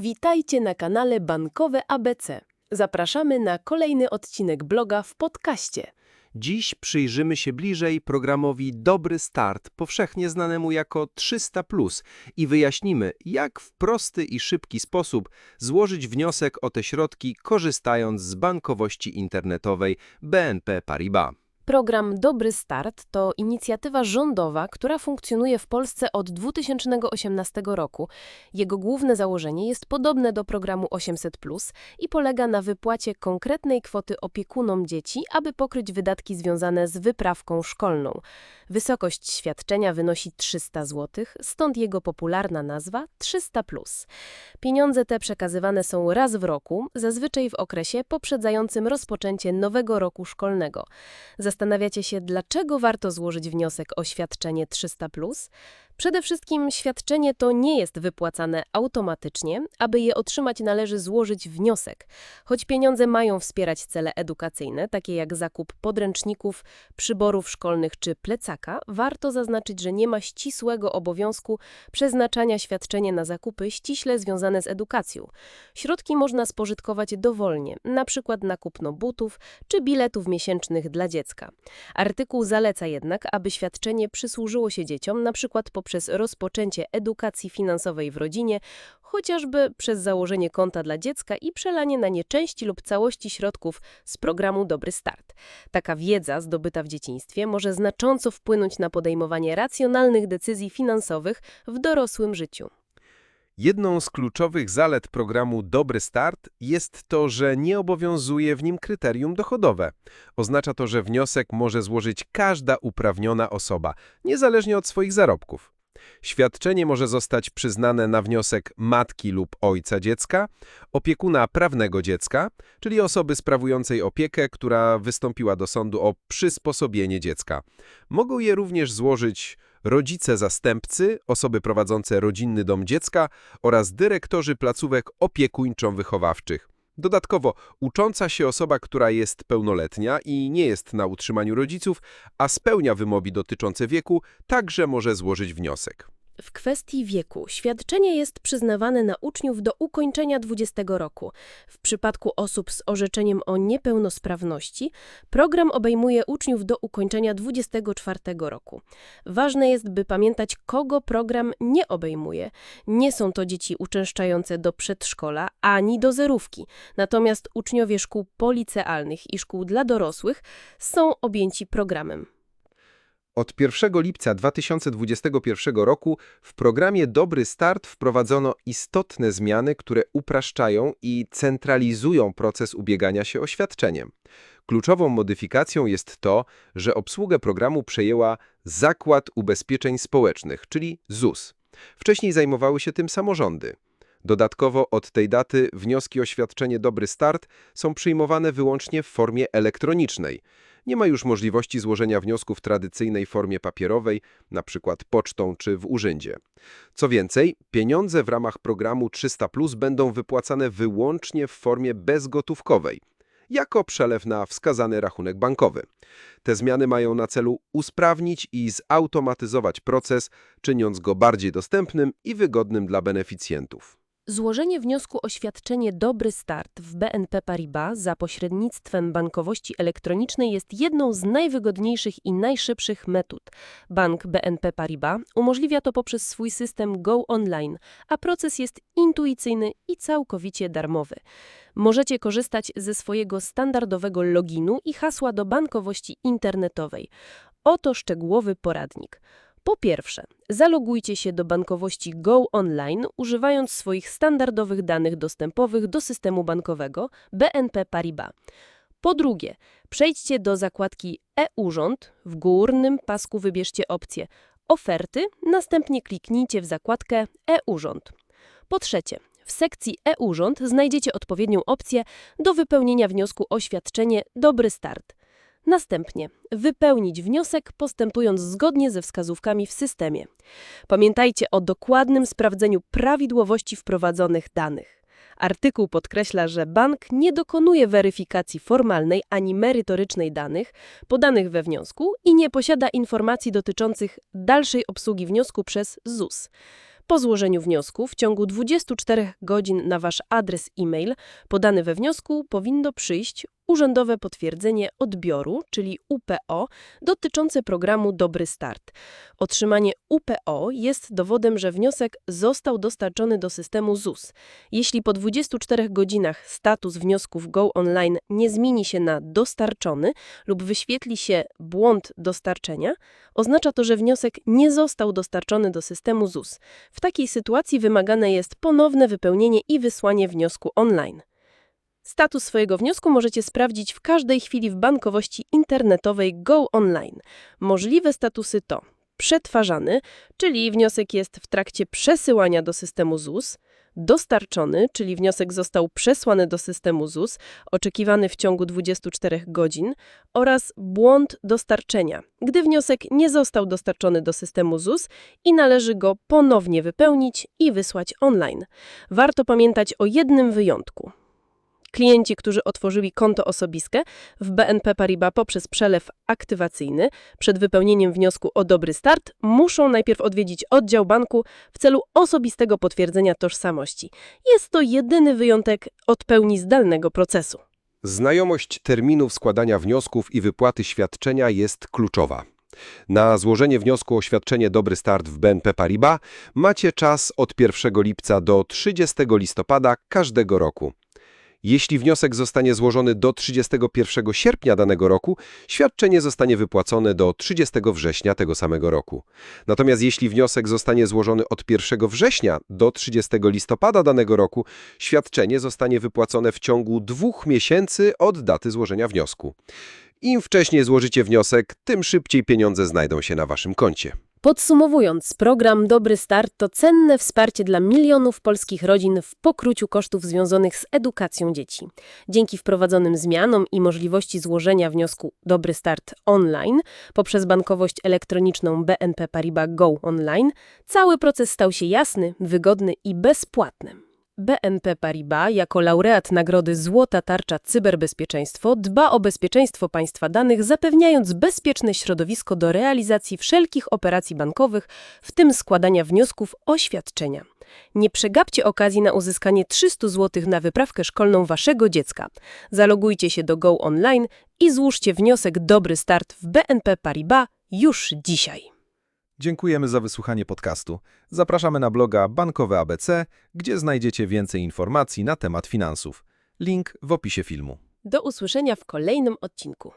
Witajcie na kanale Bankowe ABC. Zapraszamy na kolejny odcinek bloga w podcaście. Dziś przyjrzymy się bliżej programowi Dobry Start, powszechnie znanemu jako 300 i wyjaśnimy, jak w prosty i szybki sposób złożyć wniosek o te środki korzystając z bankowości internetowej BNP Paribas. Program Dobry Start to inicjatywa rządowa, która funkcjonuje w Polsce od 2018 roku. Jego główne założenie jest podobne do programu 800 i polega na wypłacie konkretnej kwoty opiekunom dzieci, aby pokryć wydatki związane z wyprawką szkolną. Wysokość świadczenia wynosi 300 zł, stąd jego popularna nazwa 300. Pieniądze te przekazywane są raz w roku, zazwyczaj w okresie poprzedzającym rozpoczęcie nowego roku szkolnego. Zastanawiacie się, dlaczego warto złożyć wniosek o świadczenie 300? Przede wszystkim świadczenie to nie jest wypłacane automatycznie. Aby je otrzymać, należy złożyć wniosek. Choć pieniądze mają wspierać cele edukacyjne, takie jak zakup podręczników, przyborów szkolnych czy plecaka, warto zaznaczyć, że nie ma ścisłego obowiązku przeznaczania świadczenia na zakupy ściśle związane z edukacją. Środki można spożytkować dowolnie, np. na kupno butów czy biletów miesięcznych dla dziecka. Artykuł zaleca jednak, aby świadczenie przysłużyło się dzieciom, np. poprzez rozpoczęcie edukacji finansowej w rodzinie, chociażby przez założenie konta dla dziecka i przelanie na nie części lub całości środków z programu Dobry Start. Taka wiedza zdobyta w dzieciństwie może znacząco wpłynąć na podejmowanie racjonalnych decyzji finansowych w dorosłym życiu. Jedną z kluczowych zalet programu Dobry Start jest to, że nie obowiązuje w nim kryterium dochodowe. Oznacza to, że wniosek może złożyć każda uprawniona osoba, niezależnie od swoich zarobków. Świadczenie może zostać przyznane na wniosek matki lub ojca dziecka, opiekuna prawnego dziecka, czyli osoby sprawującej opiekę, która wystąpiła do sądu o przysposobienie dziecka. Mogą je również złożyć rodzice zastępcy, osoby prowadzące rodzinny dom dziecka oraz dyrektorzy placówek opiekuńczo-wychowawczych. Dodatkowo ucząca się osoba, która jest pełnoletnia i nie jest na utrzymaniu rodziców, a spełnia wymogi dotyczące wieku, także może złożyć wniosek. W kwestii wieku świadczenie jest przyznawane na uczniów do ukończenia 20 roku. W przypadku osób z orzeczeniem o niepełnosprawności program obejmuje uczniów do ukończenia 24 roku. Ważne jest, by pamiętać, kogo program nie obejmuje. Nie są to dzieci uczęszczające do przedszkola ani do zerówki. Natomiast uczniowie szkół policealnych i szkół dla dorosłych są objęci programem. Od 1 lipca 2021 roku w programie Dobry Start wprowadzono istotne zmiany, które upraszczają i centralizują proces ubiegania się o świadczenie. Kluczową modyfikacją jest to, że obsługę programu przejęła Zakład Ubezpieczeń Społecznych, czyli ZUS. Wcześniej zajmowały się tym samorządy. Dodatkowo od tej daty wnioski o świadczenie Dobry Start są przyjmowane wyłącznie w formie elektronicznej. Nie ma już możliwości złożenia wniosku w tradycyjnej formie papierowej, np. pocztą czy w urzędzie. Co więcej, pieniądze w ramach programu 300 Plus będą wypłacane wyłącznie w formie bezgotówkowej, jako przelew na wskazany rachunek bankowy. Te zmiany mają na celu usprawnić i zautomatyzować proces, czyniąc go bardziej dostępnym i wygodnym dla beneficjentów. Złożenie wniosku o świadczenie Dobry Start w BNP Paribas za pośrednictwem bankowości elektronicznej jest jedną z najwygodniejszych i najszybszych metod. Bank BNP Paribas umożliwia to poprzez swój system Go Online, a proces jest intuicyjny i całkowicie darmowy. Możecie korzystać ze swojego standardowego loginu i hasła do bankowości internetowej. Oto szczegółowy poradnik. Po pierwsze, zalogujcie się do bankowości Go Online używając swoich standardowych danych dostępowych do systemu bankowego BNP Paribas. Po drugie, przejdźcie do zakładki e-Urząd, w górnym pasku wybierzcie opcję Oferty, następnie kliknijcie w zakładkę e-Urząd. Po trzecie, w sekcji e-Urząd znajdziecie odpowiednią opcję do wypełnienia wniosku o świadczenie Dobry Start. Następnie wypełnić wniosek, postępując zgodnie ze wskazówkami w systemie. Pamiętajcie o dokładnym sprawdzeniu prawidłowości wprowadzonych danych. Artykuł podkreśla, że bank nie dokonuje weryfikacji formalnej ani merytorycznej danych podanych we wniosku i nie posiada informacji dotyczących dalszej obsługi wniosku przez ZUS. Po złożeniu wniosku w ciągu 24 godzin na Wasz adres e-mail podany we wniosku powinno przyjść urzędowe potwierdzenie odbioru, czyli UPO, dotyczące programu Dobry Start. Otrzymanie UPO jest dowodem, że wniosek został dostarczony do systemu ZUS. Jeśli po 24 godzinach status wniosków Go Online nie zmieni się na dostarczony lub wyświetli się błąd dostarczenia, oznacza to, że wniosek nie został dostarczony do systemu ZUS. W takiej sytuacji wymagane jest ponowne wypełnienie i wysłanie wniosku online. Status swojego wniosku możecie sprawdzić w każdej chwili w bankowości internetowej Go Online. Możliwe statusy to przetwarzany, czyli wniosek jest w trakcie przesyłania do systemu ZUS, dostarczony, czyli wniosek został przesłany do systemu ZUS, oczekiwany w ciągu 24 godzin, oraz błąd dostarczenia, gdy wniosek nie został dostarczony do systemu ZUS i należy go ponownie wypełnić i wysłać online. Warto pamiętać o jednym wyjątku. Klienci, którzy otworzyli konto osobiskie w BNP Paribas poprzez przelew aktywacyjny przed wypełnieniem wniosku o dobry start, muszą najpierw odwiedzić oddział banku w celu osobistego potwierdzenia tożsamości. Jest to jedyny wyjątek od pełni zdalnego procesu. Znajomość terminów składania wniosków i wypłaty świadczenia jest kluczowa. Na złożenie wniosku o świadczenie Dobry Start w BNP Paribas macie czas od 1 lipca do 30 listopada każdego roku. Jeśli wniosek zostanie złożony do 31 sierpnia danego roku, świadczenie zostanie wypłacone do 30 września tego samego roku. Natomiast jeśli wniosek zostanie złożony od 1 września do 30 listopada danego roku, świadczenie zostanie wypłacone w ciągu dwóch miesięcy od daty złożenia wniosku. Im wcześniej złożycie wniosek, tym szybciej pieniądze znajdą się na waszym koncie. Podsumowując, program Dobry Start to cenne wsparcie dla milionów polskich rodzin w pokróciu kosztów związanych z edukacją dzieci. Dzięki wprowadzonym zmianom i możliwości złożenia wniosku Dobry Start online poprzez bankowość elektroniczną BNP Paribas Go Online, cały proces stał się jasny, wygodny i bezpłatny. BNP Paribas jako laureat nagrody Złota Tarcza Cyberbezpieczeństwo dba o bezpieczeństwo państwa danych, zapewniając bezpieczne środowisko do realizacji wszelkich operacji bankowych, w tym składania wniosków o świadczenia. Nie przegapcie okazji na uzyskanie 300 zł na wyprawkę szkolną waszego dziecka. Zalogujcie się do Go Online i złóżcie wniosek Dobry Start w BNP Paribas już dzisiaj. Dziękujemy za wysłuchanie podcastu. Zapraszamy na bloga Bankowe ABC, gdzie znajdziecie więcej informacji na temat finansów. Link w opisie filmu. Do usłyszenia w kolejnym odcinku.